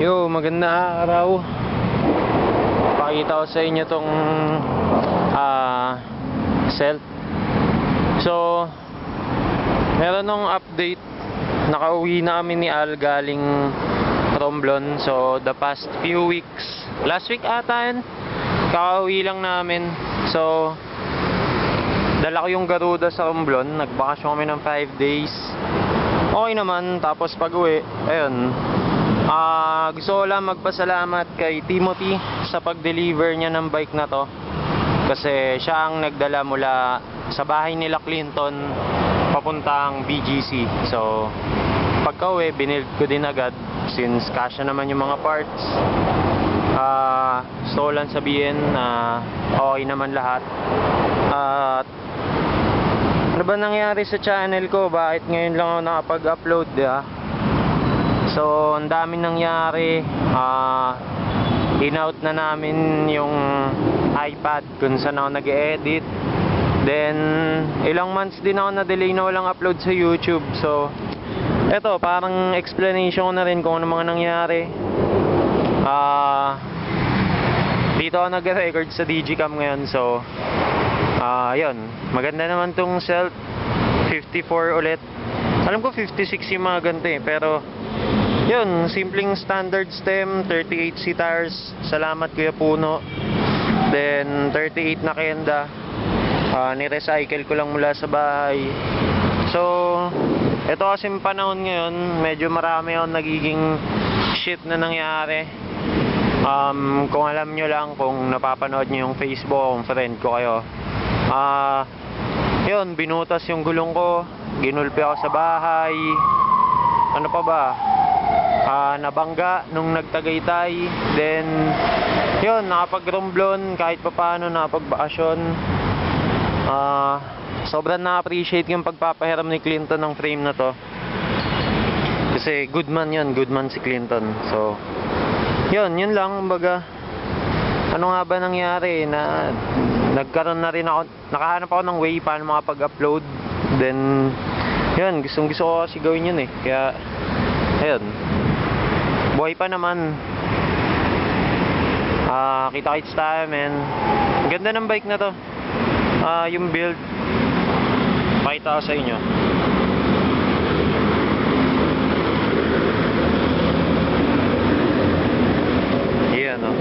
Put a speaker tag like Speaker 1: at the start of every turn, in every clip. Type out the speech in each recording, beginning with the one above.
Speaker 1: Yo, maganda araw. Pakita ko sa inyo tong ah self. So, meron nung update. Nakauwi na kami ni Al galing Romblon. So, the past few weeks. Last week ata yun. Kakauwi lang namin. So, dala ko yung Garuda sa Romblon. Nagbakasyon kami ng 5 days. Okay naman. Tapos pag uwi, ayun, Ah, gusto ko lang magpasalamat kay Timothy sa pag-deliver niya ng bike na to. Kasi siya ang nagdala mula sa bahay nila Clinton papuntang BGC. So, pagka-uwi, binild ko din agad since kasya naman yung mga parts. Ah, gusto ko lang sabihin na okay naman lahat. At ano ba nangyari sa channel ko? Bakit ngayon lang ako nakapag-upload, ba? So, ang daming nangyari. Ah, in-out na namin yung iPad kung saan ako nag-edit. Then, ilang months din ako na-delay na walang upload sa YouTube. So, eto, parang explanation ko na rin kung ano mga nangyari. Ah, dito ako nag-record sa Digicam ngayon. So, ah, yun. Maganda naman tong Celt 54 ulit. Alam ko 56 yung mga ganito eh, pero yun, simpleng standard stem, 38C tires. Salamat Kuya Puno. Then 38 na kenda. Ah, ni-recycle ko lang mula sa bahay. So, ito kasi panahon ngayon, medyo marami akong nagiging shit na nangyari. Um, kung alam nyo lang, kung napapanood nyo yung Facebook, kung friend ko kayo. Ah, yun, binutas yung gulong ko. Ginulpi ako sa bahay. Ano pa ba? Ah, nabangga nung nagtagaytay. Then, yun, nakapag-romblon kahit pa paano nakapagbakasyon. Ah, sobrang na-appreciate yung pagpapahiram ni Clinton ng frame na to. Kasi good man yun, good man si Clinton. So, yun, yun lang, kumbaga. Ano nga ba nangyari na nagkaroon na rin ako, nakahanap ako ng way paano makapag-upload. Then, yun, gustong gusto ko kasi gawin yun eh. Kaya, ayun, buhay pa naman. Ah, kita-kits tayo, men. Ganda ng bike na to. Ah, yung build. Pakita sa inyo. Yan, oh.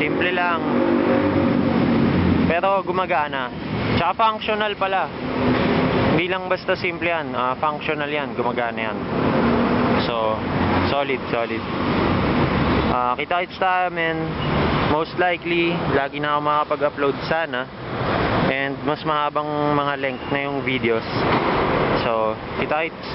Speaker 1: Simple lang. Pero gumagana. Tsaka functional pala. Hindi lang basta simple yan. ah, functional yan. Gumagana yan. So, solid, solid. Ah, kita-kits tayo, men. Most likely, lagi na ako makapag-upload sana. And mas mahabang mga length na yung videos. So, kita-kits.